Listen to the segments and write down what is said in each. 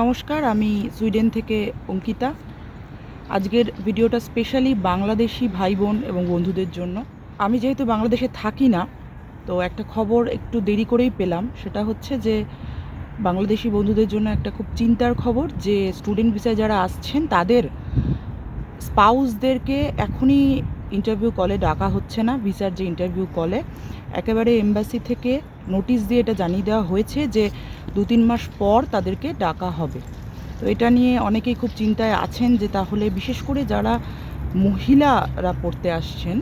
নমস্কার, আমি সুইডেন থেকে অঙ্কিতা। আজকের ভিডিওটা স্পেশালি বাংলাদেশি ভাই বোন এবং বন্ধুদের জন্য। আমি যেহেতু বাংলাদেশে থাকি না, তো একটা খবর একটু দেরি করেই পেলাম। সেটা হচ্ছে যে, বাংলাদেশি বন্ধুদের জন্য একটা খুব চিন্তার খবর যে স্টুডেন্ট ভিসায় যারা আসছেন, তাদের স্পাউসদেরকে এখনই ইন্টারভিউ কলে ডাকা হচ্ছে না ভিসার যে ইন্টারভিউ কলে একেবারে এম্বাসি থেকে নোটিশ দিয়ে এটা জানিয়ে দেওয়া হয়েছে যে দু তিন মাস পর তাদেরকে ডাকা হবে। তো এটা নিয়ে অনেকেই খুব চিন্তায় আছেন যে তাহলে বিশেষ করে যারা মহিলারা পড়তে আসছেন,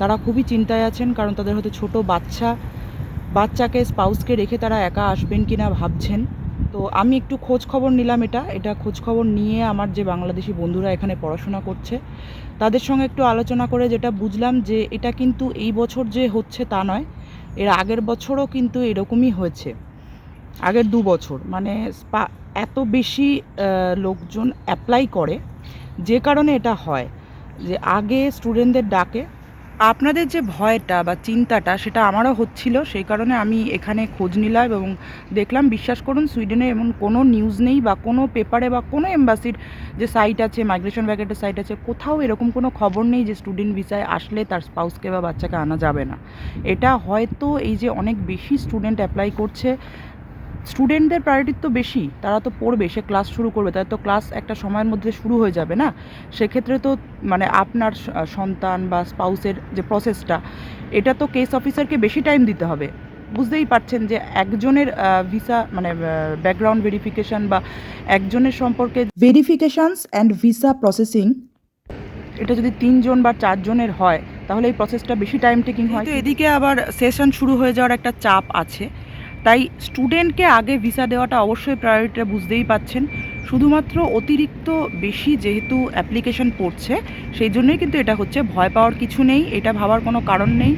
তারা খুবই চিন্তায় আছেন কারণ তাদের হয়তো ছোট বাচ্চা, বাচ্চাকে, স্পাউসকে রেখে তারা একা আসবেন কিনা ভাবছেন। তো আমি একটু খোঁজ খবর নিলাম এটা এটা খোঁজ খবর নিয়ে আমার যে বাংলাদেশি বন্ধুরা এখানে পড়াশোনা করছে, তাদের সঙ্গে একটু আলোচনা করে যেটা বুঝলাম যে এটা কিন্তু এই বছর যে হচ্ছে তা নয়, এর আগের বছরও কিন্তু এরকমই হয়েছে। আগের দু বছর। মানে স্পা, এত বেশি লোকজন অ্যাপ্লাই করে, যে কারণে এটা হয়, যে আগে স্টুডেন্টদের ডাকে। আপনাদের যে ভয়টা বা চিন্তাটা, সেটা আমারও হচ্ছিল, সেই কারণে আমি এখানে খোঁজ নিলাম এবং দেখলাম, বিশ্বাস করুন সুইডেনে এমন কোনো নিউজ নেই বা কোনো পেপারে বা কোনো এম্বাসির যে সাইট আছে মাইগ্রেশন ব্যাকেটের সাইট আছে, কোথাও এরকম কোনো খবর নেই যে স্টুডেন্ট ভিসায় আসলে তার স্পাউসকে বা বাচ্চাকে আনা যাবে না। এটা হয়তো এই যে অনেক বেশি স্টুডেন্ট অ্যাপ্লাই করছে স্টুডেন্টদের প্রায়োরিটি তো বেশি তারা তো পড়বে সে ক্লাস শুরু করবে তাদের তো ক্লাস একটা সময়ের মধ্যে শুরু হয়ে যাবে না? সেক্ষেত্রে তো মানে আপনার সন্তান বা স্পাউসের যে প্রসেসটা এটা তো কেস অফিসারকে বেশি টাইম দিতে হবে। বুঝতেই পারছেন যে একজনের ভিসা মানে ব্যাকগ্রাউন্ড ভেরিফিকেশন বা একজনের সম্পর্কে ভেরিফিকেশনস অ্যান্ড ভিসা প্রসেসিং এটা যদি তিনজন বা চারজনের হয় তাহলে এই প্রসেসটা বেশি টাইম টেকিং হয়। তো এদিকে আবার সেশন শুরু হয়ে যাওয়ার একটা চাপ আছে। তাই স্টুডেন্টকে আগে ভিসা দেওয়াটা অবশ্যই প্রায়োরিটিটা বুঝতেই পাচ্ছেন। শুধুমাত্র অতিরিক্ত বেশি যেহেতু অ্যাপ্লিকেশন পড়ছে, সেই জন্যই কিন্তু এটা হচ্ছে। ভয় পাওয়ার কিছু নেই, এটা ভাবার কোনো কারণ নেই।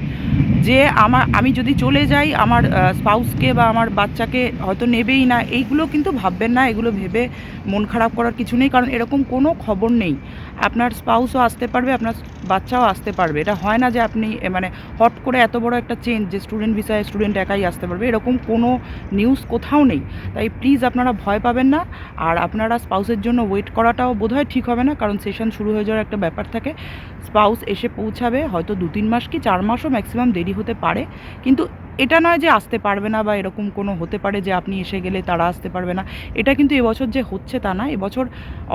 যে আমার, আমি যদি চলে যাই, আমার স্পাউসকে বা আমার বাচ্চাকে হয়তো নেবেই না, এইগুলো কিন্তু ভাববেন না, এগুলো ভেবে মন খারাপ করার কিছু নেই, কারণ এরকম কোনো খবর নেই। আপনার স্পাউসও আসতে পারবে, আপনার বাচ্চাও আসতে পারবে। এটা হয় না যে আপনি মানে হট করে এত বড় একটা চেঞ্জ যে স্টুডেন্ট ভিসায় স্টুডেন্ট একাই আসতে পারবে, এরকম কোনো নিউজ কোথাও নেই। তাই প্লিজ আপনারা ভয় পাবেন না, আর আপনারা স্পাউসের জন্য ওয়েট করাটাও বোধহয় ঠিক হবে না, কারণ সেশন শুরু হয়ে যাওয়ার একটা ব্যাপার থাকে। স্পাউস এসে পৌঁছাবে হয়তো দু তিন মাস কি, চার মাসও ম্যাক্সিমাম দেরি হতে পারে। কিন্তু এটা নয় যে আসতে পারবে না বা এরকম কোনো হতে পারে যে আপনি এসে গেলে তারা আসতে পারবে না। এটা কিন্তু এবছর যে হচ্ছে তা না। এবছর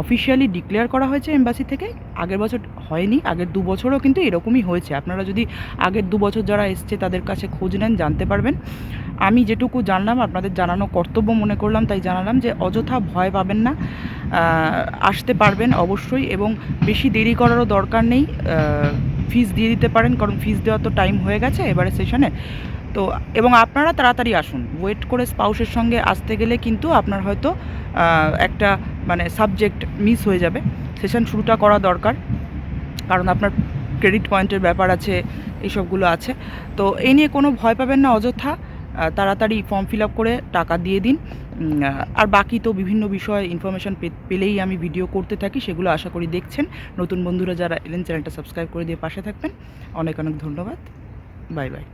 অফিসিয়ালি ডিক্লেয়ার করা হয়েছে এম্বাসি থেকে। আগের বছর হয়নি, আগের দু বছরও কিন্তু এরকমই হয়েছে। আপনারা যদি আগের দু বছর যারা এসছে তাদের কাছে খোঁজ নেন, জানতে পারবেন। আমি যেটুকু জানলাম, আপনাদের জানানো কর্তব্য মনে করলাম, তাই জানালাম যে অযথা ভয় পাবেন না। আসতে পারবেন অবশ্যই এবং বেশি দেরি করারও দরকার নেই। ফিস দিয়ে দিতে পারেন, কারণ ফিস দেওয়া তো টাইম হয়ে গেছে এবারে সেশনে তো, এবং আপনারা তাড়াতাড়ি আসুন। ওয়েট করে স্পাউসের সঙ্গে আসতে গেলে কিন্তু আপনার হয়তো একটা মানে সাবজেক্ট মিস হয়ে যাবে। সেশন শুরুটা করা দরকার। কারণ আপনার ক্রেডিট পয়েন্টের ব্যাপার আছে, এইসবগুলো আছে। তো, এই নিয়ে কোনো ভয় পাবেন না, অযথা তাড়াতাড়ি ফর্ম ফিল আপ করে টাকা দিয়ে দিন। আর বাকি তো বিভিন্ন বিষয়ে ইনফরমেশান পেলেই আমি ভিডিও করতে থাকি, সেগুলো আশা করি দেখছেন। নতুন বন্ধুরা যারা এলেন, চ্যানেলটা সাবস্ক্রাইব করে দিয়ে পাশে থাকবেন। অনেক অনেক ধন্যবাদ। Bye bye